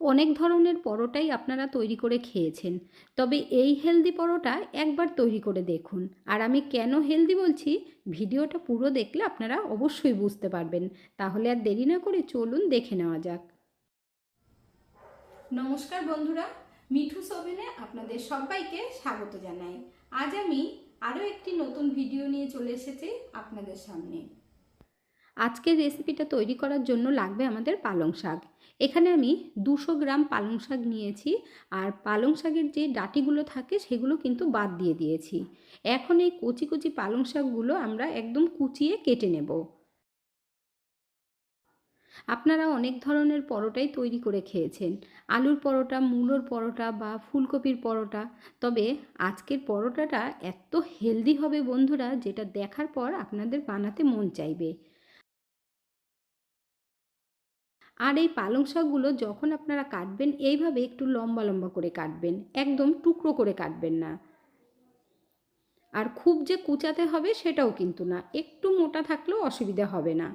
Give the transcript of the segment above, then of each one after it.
অনেক ধরনের পরোটাই আপনারা তৈরি করে খেয়েছেন। তবে এই হেলদি পরোটা একবার তৈরি করে দেখুন। আর আমি কেন হেলদি বলছি, ভিডিওটা পুরো দেখলে আপনারা অবশ্যই বুঝতে পারবেন। তাহলে আর দেরি না করে চলুন দেখে নেওয়া যাক। নমস্কার বন্ধুরা, মিঠু সোভেনে আপনাদের সবাইকে স্বাগত জানাই। আজ আমি আরও একটি নতুন ভিডিও নিয়ে চলে এসেছি আপনাদের সামনে। আজকের রেসিপিটা তৈরি করার জন্য লাগবে আমাদের পালং শাক। এখানে আমি দুশো গ্রাম পালং শাক নিয়েছি আর পালং শাকের যে ডাটিগুলো থাকে সেগুলো কিন্তু বাদ দিয়ে দিয়েছি। এখন এই কচি কচি পালং শাকগুলো আমরা একদম কুচিয়ে কেটে নেব। আপনারা অনেক ধরনের পরোটাই তৈরি করে খেয়েছেন। আলুর পরোটা, মূলোর পরোটা বা ফুলকপির পরোটা। তবে আজকের পরোটাটা এত হেলদি হবে বন্ধুরা, যেটা দেখার পর আপনাদের বানাতে মন চাইবে। আর এই পালং শাকগুলো যখন আপনারা কাটবেন, এইভাবে একটু লম্বা লম্বা করে কাটবেন, একদম টুকরো করে কাটবেন না। আর খুব যে কুচাতে হবে সেটাও কিন্তু না, একটু মোটা থাকলেও অসুবিধা হবে না।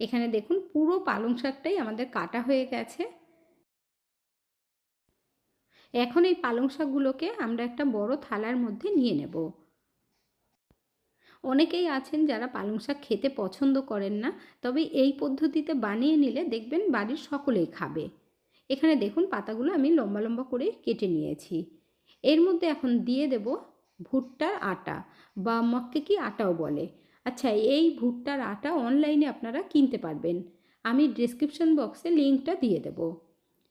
এখানে দেখুন পুরো পালং শাকটাই আমাদের কাটা হয়ে গেছে। এখন এই পালং শাকগুলোকে আমরা একটা বড় থালার মধ্যে নিয়ে নেব। অনেকেই আছেন যারা পালং শাক খেতে পছন্দ করেন না, তবে এই পদ্ধতিতে বানিয়ে নিলে দেখবেন বাড়ির সকলেই খাবে। এখানে দেখুন পাতাগুলো আমি লম্বা লম্বা করে কেটে নিয়েছি। এর মধ্যে এখন দিয়ে দেব ভুট্টার আটা, বা মক্কে কি আটাও বলে। আচ্ছা এই ভুট্টার আটা অনলাইনে আপনারা কিনতে পারবেন। আমি ডিসক্রিপশন বক্সে লিঙ্কটা দিয়ে দেব।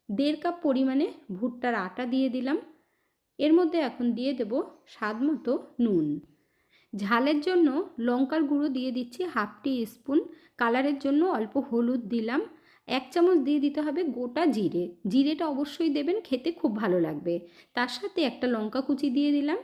দেড় কাপ পরিমাণে ভুট্টার আটা দিয়ে দিলাম। এর মধ্যে এখন দিয়ে দেব স্বাদ মতো নুন। ঝালের জন্য লঙ্কার গুঁড়ো দিয়ে দিচ্ছি হাফ টি স্পুন। কালারের জন্য অল্প হলুদ দিলাম। এক চামচ দিয়ে দিতে হবে গোটা জিরে। জিরেটা অবশ্যই দেবেন, খেতে খুব ভালো লাগবে। তার সাথে একটা লঙ্কা কুচি দিয়ে দিলাম।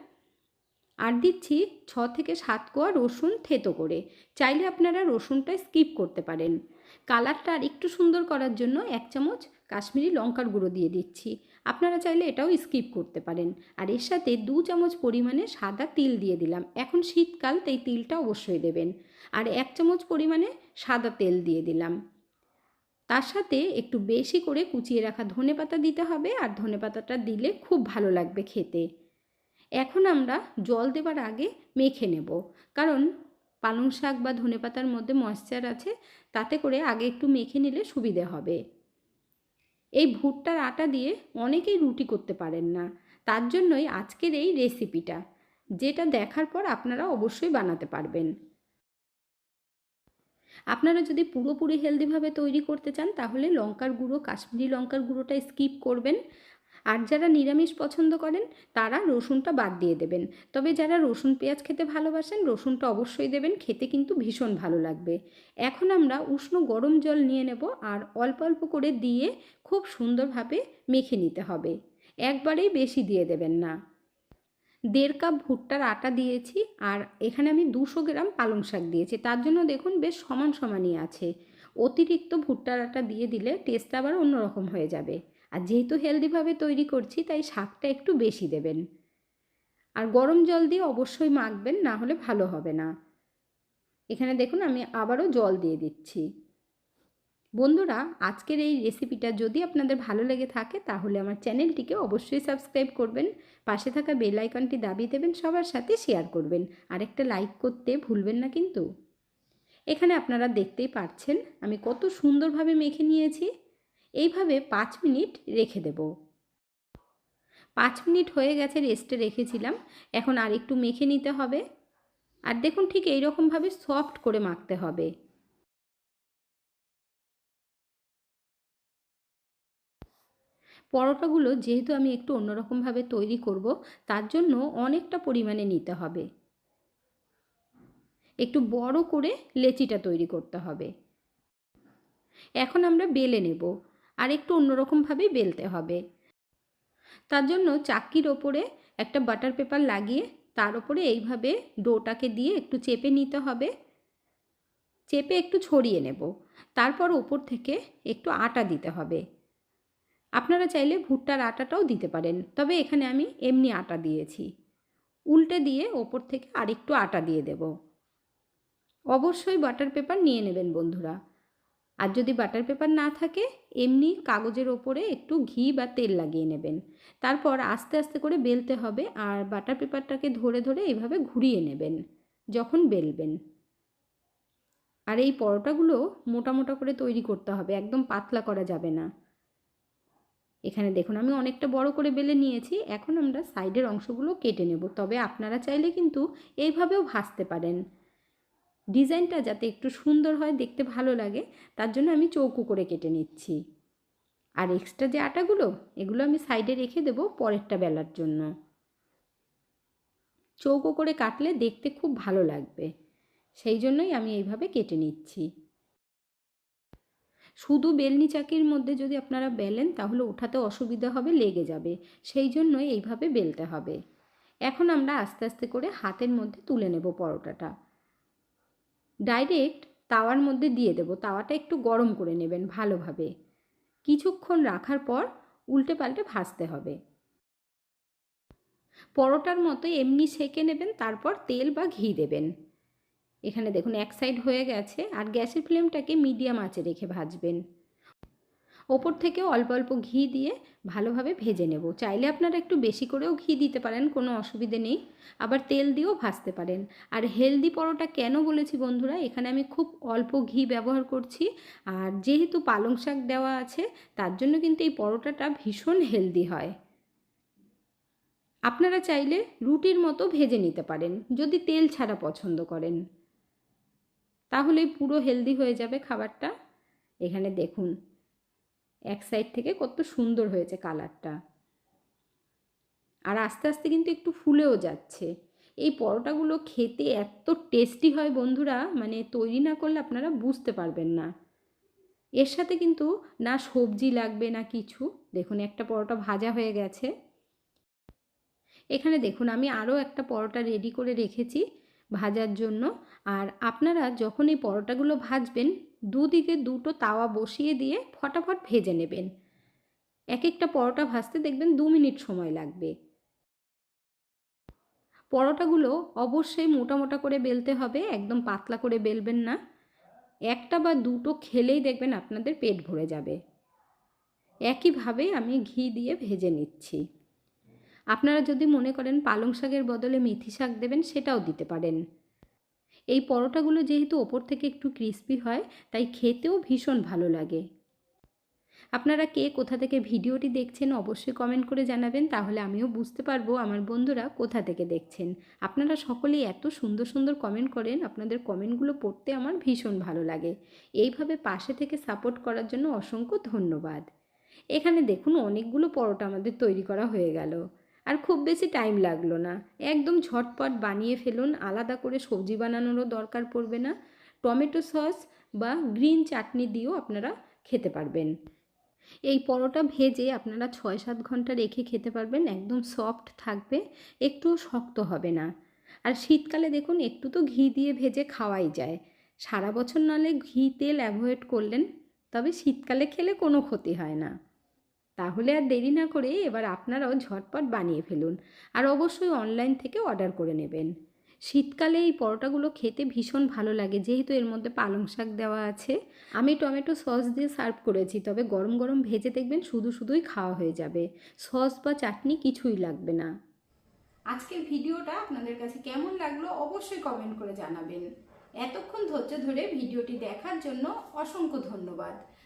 আর দিচ্ছি ছ থেকে সাত কোয়া রসুন থেতো করে। চাইলে আপনারা রসুনটা স্কিপ করতে পারেন। কালারটা আর একটু সুন্দর করার জন্য এক চামচ কাশ্মীরি লঙ্কার গুঁড়ো দিয়ে দিচ্ছি। আপনারা চাইলে এটাও স্কিপ করতে পারেন। আর এর সাথে দু চামচ পরিমাণে সাদা তিল দিয়ে দিলাম। এখন শীতকাল, তাই তিলটা অবশ্যই দেবেন। আর এক চামচ পরিমাণে সাদা তেল দিয়ে দিলাম। তার সাথে একটু বেশি করে কুচিয়ে রাখা ধনে পাতা দিতে হবে। আর ধনে পাতাটা দিলে খুব ভালো লাগবে খেতে। এখন আমরা জল দেবার আগে মেখে নেব। কারণ পালং শাক বা ধনে পাতার মধ্যে ময়েশ্চার আছে, তাতে করে আগে একটু মেখে নিলে সুবিধে হবে। এই ভুট্টার আটা দিয়ে অনেকেই রুটি করতে পারেন না। তার জন্যই আজকের এই রেসিপিটা, যেটা দেখার পর আপনারা অবশ্যই বানাতে পারবেন। আপনারা যদি পুরোপুরি হেলদিভাবে তৈরি করতে চান, তাহলে লঙ্কার গুঁড়ো, কাশ্মীরি লঙ্কার গুঁড়োটা স্কিপ করবেন। আর যারা নিরামিষ পছন্দ করেন, তারা রসুনটা বাদ দিয়ে দেবেন। তবে যারা রসুন পেঁয়াজ খেতে ভালোবাসেন, রসুনটা অবশ্যই দেবেন, খেতে কিন্তু ভীষণ ভালো লাগবে। এখন আমরা উষ্ণ গরম জল নিয়ে নেব আর অল্প অল্প করে দিয়ে খুব সুন্দরভাবে মেখে নিতে হবে। একবারেই বেশি দিয়ে দেবেন না। দেড় কাপ ভুট্টার আটা দিয়েছি আর এখানে আমি দুশো গ্রাম পালং শাক দিয়েছি। তার জন্য দেখুন বেশ সমান সমানই আছে। অতিরিক্ত ভুট্টার আটা দিয়ে দিলে টেস্টটা আবার অন্যরকম হয়ে যাবে। আর যেহেতু হেলদিভাবে তৈরি করছি, তাই শাকটা একটু বেশি দেবেন। আর গরম জল দিয়ে অবশ্যই মাখবেন, না হলে ভালো হবে না। এখানে দেখুন, আমি আবারও জল দিয়ে দিচ্ছি। বন্ধুরা, আজকের এই রেসিপিটা যদি আপনাদের ভালো লেগে থাকে, তাহলে আমার চ্যানেলটিকে অবশ্যই সাবস্ক্রাইব করবেন, পাশে থাকা বেল আইকনটি দাবিয়ে দেবেন, সবার সাথে শেয়ার করবেন, আর একটা লাইক করতে ভুলবেন না কিন্তু। এখানে আপনারা দেখতেই পাচ্ছেন আমি কত সুন্দরভাবে মেখে নিয়েছি। এইভাবে পাঁচ মিনিট রেখে দেব। পাঁচ মিনিট হয়ে গেছে রেস্টে রেখেছিলাম, এখন আর একটু মেখে নিতে হবে। আর দেখুন ঠিক এইরকমভাবে সফট করে মাখতে হবে। পরোটাগুলো যেহেতু আমি একটু অন্যরকমভাবে তৈরি করব, তার জন্য অনেকটা পরিমাণে নিতে হবে। একটু বড় করে লেচিটা তৈরি করতে হবে। এখন আমরা বেলে নেব। আর একটু অন্যরকমভাবেই বেলতে হবে। তার জন্য চাকির ওপরে একটা বাটার পেপার লাগিয়ে তার ওপরে এইভাবে ডোটাকে দিয়ে একটু চেপে নিতে হবে। চেপে একটু ছড়িয়ে নেব। তারপর ওপর থেকে একটু আটা দিতে হবে। আপনারা চাইলে ভুট্টার আটাটাও দিতে পারেন, তবে এখানে আমি এমনি আটা দিয়েছি। উল্টে দিয়ে ওপর থেকে আরেকটু আটা দিয়ে দেব। অবশ্যই বাটার পেপার নিয়ে নেবেন বন্ধুরা। আর যদি বাটার পেপার না থাকে, এমনি কাগজের ওপরে একটু ঘি বা তেল লাগিয়ে নেবেন। তারপর আস্তে আস্তে করে বেলতে হবে আর বাটার পেপারটাকে ধরে ধরে এইভাবে ঘুরিয়ে নেবেন, যখন বেলবেন। আর এই পরোটাগুলো মোটা মোটা করে তৈরি করতে হবে, একদম পাতলা করা যাবে না। এখানে দেখুন, আমি অনেকটা বড় করে বেলে নিয়েছি, এখন আমরা সাইডের অংশগুলো কেটে নেব। তবে আপনারা চাইলে কিন্তু এইভাবেও ভাজতে পারেন। ডিজাইনটা যাতে একটু সুন্দর হয়, দেখতে ভালো লাগে, তার জন্য আমি চৌকো করে কেটে নিচ্ছি। আর এক্সট্রা যে আটাগুলো, এগুলো আমি সাইডে রেখে দেব পরেরটা বেলার জন্য। চৌকো করে কাটলে দেখতে খুব ভালো লাগবে। সেই জন্যই আমি এইভাবে কেটে নিচ্ছি। শুধু বেলনি চাকির মধ্যে যদি আপনারা বেলেন, তাহলে ওঠাতে অসুবিধা হবে, লেগে যাবে। সেই জন্যই এইভাবে বেলতে হবে। এখন আমরা আস্তে আস্তে করে হাতের মধ্যে তুলে নেব পরোটাটা। ডাইরেক্ট তাওয়ার মধ্যে দিয়ে দেব। তাওয়াটা একটু গরম করে নেবেন ভালোভাবে। কিছুক্ষণ রাখার পর উল্টে পাল্টে ভাজতে হবে। পরোটার মতো এমনি সেকে নেবেন, তারপর তেল বা ঘি দেবেন। এখানে দেখুন এক সাইড হয়ে গেছে, আর গ্যাসের ফ্লেমটাকে মিডিয়াম আঁচে রেখে ভাজবেন। ওপর থেকে অল্প অল্প ঘি দিয়ে ভালোভাবে ভেজে নেব। চাইলে আপনারা একটু বেশি করেও ঘি দিতে পারেন, কোনো অসুবিধে নেই। আবার তেল দিয়েও ভাজতে পারেন। আর হেলদি পরোটা কেন বলেছি বন্ধুরা, এখানে আমি খুব অল্প ঘি ব্যবহার করছি। আর যেহেতু পালং শাক দেওয়া আছে, তার জন্য কিন্তু এই পরোটাটা ভীষণ হেলদি হয়। আপনারা চাইলে রুটির মতো ভেজে নিতে পারেন, যদি তেল ছাড়া পছন্দ করেন। তাহলেই পুরো হেলদি হয়ে যাবে খাবারটা। এখানে দেখুন এক সাইড থেকে কত সুন্দর হয়েছে কালারটা আর আস্তে আস্তে কিন্তু একটু ফুলেও যাচ্ছে। এই পরোটাগুলো খেতে এত টেস্টি হয় বন্ধুরা মানে তৈরি না করলে আপনারা বুঝতে পারবেন না। এর সাথে কিন্তু না সবজি লাগবে না কিছু। দেখুন, একটা পরোটা ভাজা হয়ে গেছে। এখানে দেখুন, আমি আরও একটা পরোটা রেডি করে রেখেছি ভাজার জন্য। আর আপনারা যখন এই পরোটাগুলো ভাজবেন দুদিকে দুটো তাওয়া বসিয়ে দিয়ে ফটাফট ভেজে নেবেন। এক একটা পরোটা ভাজতে দেখবেন দু মিনিট সময় লাগবে। পরোটাগুলো অবশ্যই মোটা মোটা করে বেলতে হবে, একদম পাতলা করে বেলবেন না। একটা বা দুটো খেলেই দেখবেন আপনাদের পেট ভরে যাবে। একইভাবে আমি ঘি দিয়ে ভেজে নিচ্ছি। আপনারা যদি মনে করেন পালং শাকের বদলে মেথি শাক দেবেন, সেটাও দিতে পারেন। এই পরোটাগুলো যেহেতু ওপর থেকে একটু ক্রিস্পি হয়, তাই খেতেও ভীষণ ভালো লাগে। আপনারা কে কোথা থেকে ভিডিওটি দেখছেন অবশ্যই কমেন্ট করে জানাবেন, তাহলে আমিও বুঝতে পারব আমার বন্ধুরা কোথা থেকে দেখছেন। আপনারা সকলেই এত সুন্দর সুন্দর কমেন্ট করেন, আপনাদের কমেন্টগুলো পড়তে আমার ভীষণ ভালো লাগে। এইভাবে পাশে থেকে সাপোর্ট করার জন্য অসংখ্য ধন্যবাদ। এখানে দেখুন অনেকগুলো পরোটা আমাদের তৈরি করা হয়ে গেল। আর খুব বেশি টাইম লাগল না। একদম ঝটপট বানিয়ে ফেলুন, আলাদা করে সবজি বানানোরও দরকার পড়বে না। টমেটো সস বা গ্রিন চাটনি দিয়েও আপনারা খেতে পারবেন। এই পরোটা ভেজে আপনারা ছয় সাত ঘণ্টা রেখে খেতে পারবেন, একদম সফট থাকবে, একটু শক্ত হবে না। আর শীতকালে দেখুন, একটু তো ঘি দিয়ে ভেজে খাওয়াই যায়। সারা বছর নালে ঘি তেল অ্যাভয়েড করলেন, তবে শীতকালে খেলে কোনো ক্ষতি হয় না। তাহলে আর দেরি না করে এবার আপনারাও ঝটপট বানিয়ে ফেলুন। আর অবশ্যই অনলাইন থেকে অর্ডার করে নেবেন। শীতকালে এই পরোটাগুলো খেতে ভীষণ ভালো লাগে, যেহেতু এর মধ্যে পালং শাক দেওয়া আছে। আমি টমেটো সস দিয়ে সার্ভ করেছি, তবে গরম গরম ভেজে দেখবেন শুধু শুধুই খাওয়া হয়ে যাবে। সস বা চাটনি কিছুই লাগবে না। আজকের ভিডিওটা আপনাদের কাছে কেমন লাগল অবশ্যই কমেন্ট করে জানাবেন। এতক্ষণ ধৈর্য ধরে ভিডিওটি দেখার জন্য অসংখ্য ধন্যবাদ।